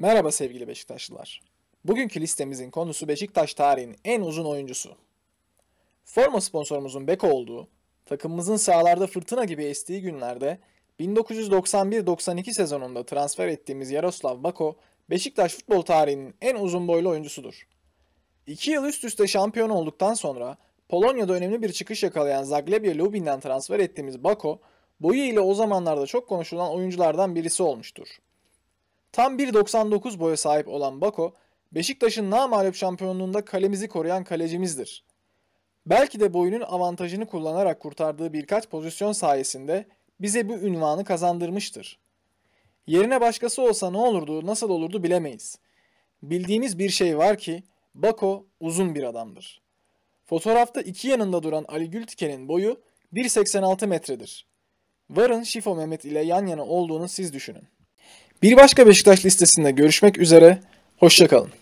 Merhaba sevgili Beşiktaşlılar. Bugünkü listemizin konusu Beşiktaş tarihinin en uzun oyuncusu. Forma sponsorumuzun Beko olduğu, takımımızın sahalarda fırtına gibi estiği günlerde 1991-92 sezonunda transfer ettiğimiz Yaroslav Bako, Beşiktaş futbol tarihinin en uzun boylu oyuncusudur. İki yıl üst üste şampiyon olduktan sonra Polonya'da önemli bir çıkış yakalayan Zagłębie Lubin'den transfer ettiğimiz Bako, boyu ile o zamanlarda çok konuşulan oyunculardan birisi olmuştur. Tam 1.99 boya sahip olan Bako, Beşiktaş'ın namalip şampiyonluğunda kalemizi koruyan kalecimizdir. Belki de boyunun avantajını kullanarak kurtardığı birkaç pozisyon sayesinde bize bu ünvanı kazandırmıştır. Yerine başkası olsa ne olurdu, nasıl olurdu bilemeyiz. Bildiğimiz bir şey var ki Bako uzun bir adamdır. Fotoğrafta iki yanında duran Ali Gültiken'in boyu 1.86 metredir. Varın Şifo Mehmet ile yan yana olduğunu siz düşünün. Bir başka Beşiktaş listesinde görüşmek üzere, hoşçakalın.